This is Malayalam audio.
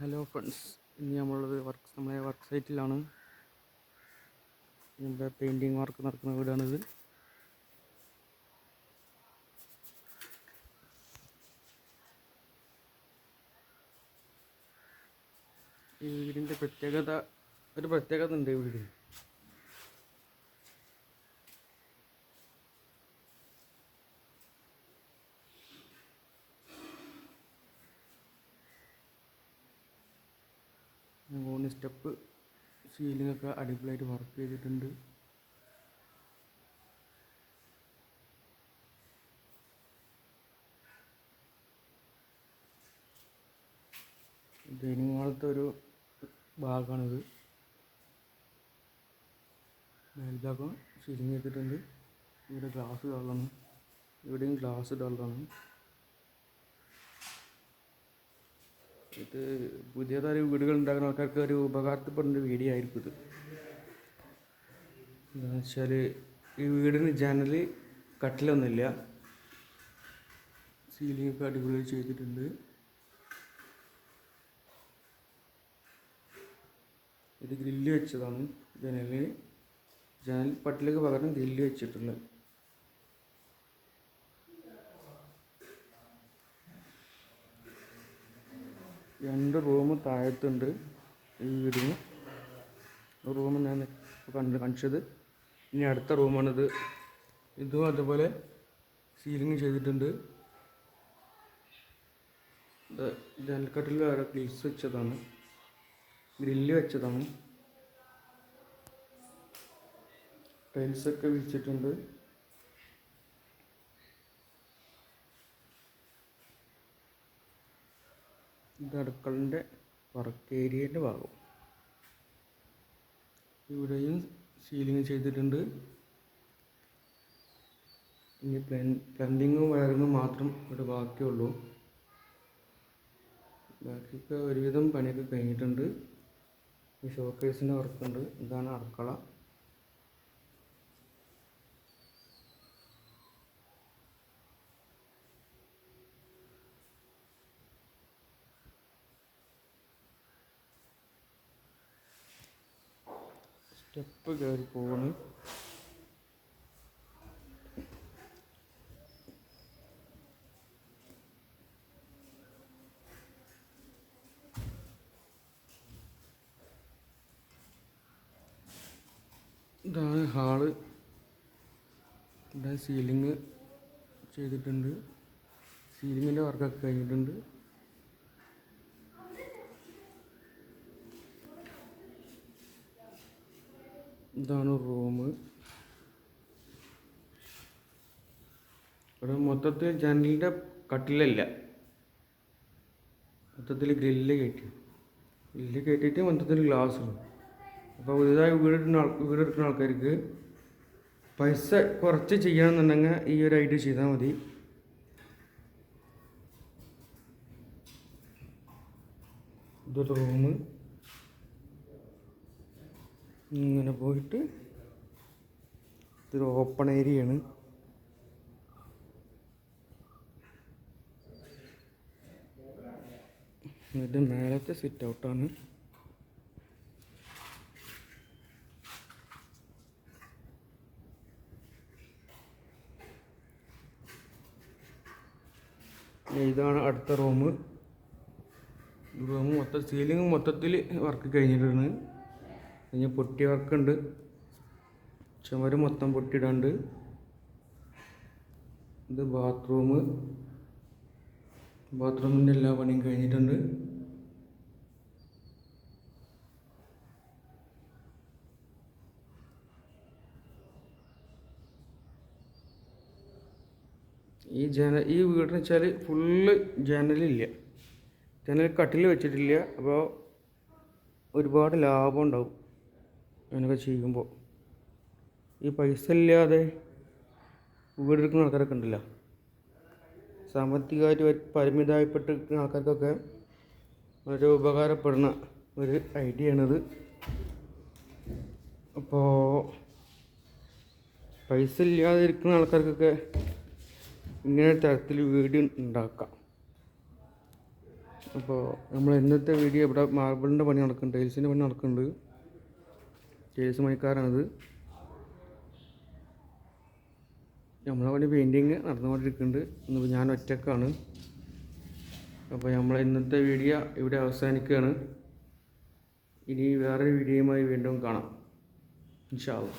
ഹലോ ഫ്രണ്ട്സ് ഇനി നമ്മളുള്ളത് വർക്ക് നമ്മളെ വർക്ക് സൈറ്റിലാണ് നമ്മുടെ പെയിന്റിങ് വർക്ക് നടക്കുന്ന വീടാണിത്. ഈ വീടിന്റെ പ്രത്യേകത ഒരു പ്രത്യേകത ഉണ്ട് ഈ മൂന്ന് സ്റ്റെപ്പ് സീലിംഗ് ഒക്കെ അടിപൊളിയായിട്ട് വർക്ക് ചെയ്തിട്ടുണ്ട്. ഡൈനിങ് ഹാളത്തെ ഒരു ഭാഗമാണിത് മേൽഭാഗം സീലിംഗ് ചെയ്തിട്ടുണ്ട്. ഇവിടെ ഗ്ലാസ് ഇടാനുള്ളതാണ് ഇവിടെയും ഗ്ലാസ് ഇടാനുള്ളതാണ് ഇത് പുതിയതായി വീടുകൾ ഉണ്ടാക്കുന്ന ആൾക്കാർക്ക് ഒരു ഉപകാരപ്പെടുന്ന വീഡിയോ ആയിരിക്കും ഇത്. എന്താണെന്ന് വെച്ചാൽ ഈ വീടിന് ജനൽ കട്ടിലൊന്നുമില്ല. സീലിംഗ് ഒക്കെ ചെയ്തിട്ടുണ്ട്. ഇത് ഗ്രില്ല് വെച്ചതാണ് ജനലിന് ജനൽ പട്ടിലേക്ക് പകരം ഗ്രില്ല് വെച്ചിട്ടുണ്ട്. രണ്ട് റൂം താഴത്തുണ്ട്. ഈ വീടിന്. റൂം ഞാൻ കണ്ട് കാണിച്ചത്. ഇനി അടുത്ത റൂമാണിത്. ഇതും അതുപോലെ സീലിംഗ് ചെയ്തിട്ടുണ്ട്. ജനൽക്കട്ടിൽ വേറെ ഗ്ലിസ് വെച്ചതാണ്. ഗ്രില്ല് വെച്ചതാണ്. ടൈൽസൊക്കെ വിരിച്ചിട്ടുണ്ട്. ഇത് അടുക്കളന്റെ വർക്ക് ഏരിയന്റെ ഭാഗം. ഇവിടെയും സീലിംഗ് ചെയ്തിട്ടുണ്ട്. ഇനി പ്ലൻ പ്ലംബിങ്ങും വയറിങ്ങും മാത്രം ഇവിടെ ബാക്കിയുള്ളൂ. ബാക്കിയൊക്കെ ഒരുവിധം പണിയൊക്കെ കഴിഞ്ഞിട്ടുണ്ട്. ഈ ഷോക്കേസിന്റെ വർക്കുണ്ട് ഇതാണ് അടുക്കള. സ്റ്റെപ്പ് കയറി പോവാണ് ഇതാണ് ഹാൾ. ഇവിടെ സീലിംഗ് ചെയ്തിട്ടുണ്ട്. സീലിങ്ങിന്റെ വർക്കൊക്കെ കഴിഞ്ഞിട്ടുണ്ട്. ഇതാണ് റൂം. ഇവിടെ മൊത്തത്തിൽ ജനലിന്റെ കട്ടിലല്ല. മൊത്തത്തിൽ ഗ്രില്ല് കയറ്റി. ഗ്രില്ല് കയറ്റിയിട്ട് മൊത്തത്തിൽ ഗ്ലാസ് ഇടും. അപ്പോൾ പുതിയതായി വീടെടുക്കുന്ന ആൾ വീടെടുക്കുന്ന ആൾക്കാർക്ക് പൈസ കുറച്ച് ചെയ്യണമെന്നുണ്ടെങ്കിൽ ഈ ഒരു ഐഡിയ ചെയ്താൽ മതി. ഇതൊരു റൂം. ഇങ്ങനെ പോയിട്ട് ഇതൊരു ഓപ്പൺ ഏരിയയാണ് എന്നിട്ട് മേലത്തെ സിറ്റ് ഔട്ടാണ് ഇതാണ് അടുത്ത റൂം റൂം മൊത്തം സീലിംഗ് മൊത്തത്തിൽ വർക്ക് കഴിഞ്ഞിട്ടുണ്ട്. ഇനി പൊട്ടി വർക്കുണ്ട്. ചുമര് മൊത്തം പൊട്ടിയിടാണ്ട് ഇത് ബാത്റൂം ബാത്റൂമിന്റെ എല്ലാ പണിയും കഴിഞ്ഞിട്ടുണ്ട്. ഈ ജന ഈ വീടെന്ന് വെച്ചാൽ ഫുള്ള് ജനലില്ല. ജനൽ കട്ടിൽ വെച്ചിട്ടില്ല. അപ്പോൾ ഒരുപാട് ലാഭം ഉണ്ടാവും. അങ്ങനെയൊക്കെ ചെയ്യുമ്പോൾ ഈ പൈസ ഇല്ലാതെ വീടെടുക്കുന്ന ആൾക്കാരൊക്കെ ഉണ്ടല്ലോ. സാമ്പത്തികമായിട്ട് പരിമിതമായിപ്പെട്ട് ആൾക്കാർക്കൊക്കെ വളരെ ഉപകാരപ്പെടുന്ന ഒരു ഐഡിയ ആണിത് അപ്പോൾ പൈസ ഇല്ലാതെ ഇരിക്കുന്ന ആൾക്കാർക്കൊക്കെ ഇങ്ങനെ തരത്തിൽ വീഡിയോ ഉണ്ടാക്കാം. അപ്പോൾ നമ്മൾ ഇന്നത്തെ വീഡിയോ ഇവിടെ മാർബിളിന്റെ പണി നടക്കുന്നുണ്ട് ടൈൽസിന്റെ പണി നടക്കുന്നുണ്ട്. ടൈൽസ് പണിക്കാരാണിത് നമ്മളെ പണി പെയിന്റിങ് നടന്നുകൊണ്ടിരിക്കുന്നുണ്ട്. ഇന്നിപ്പോൾ ഞാൻ ഒറ്റക്കാണ്. അപ്പോൾ നമ്മൾ ഇന്നത്തെ വീഡിയോ ഇവിടെ അവസാനിക്കുകയാണ്. ഇനി വേറൊരു വീഡിയോയുമായി വീണ്ടും കാണാം. ഇൻഷാ അള്ളാ.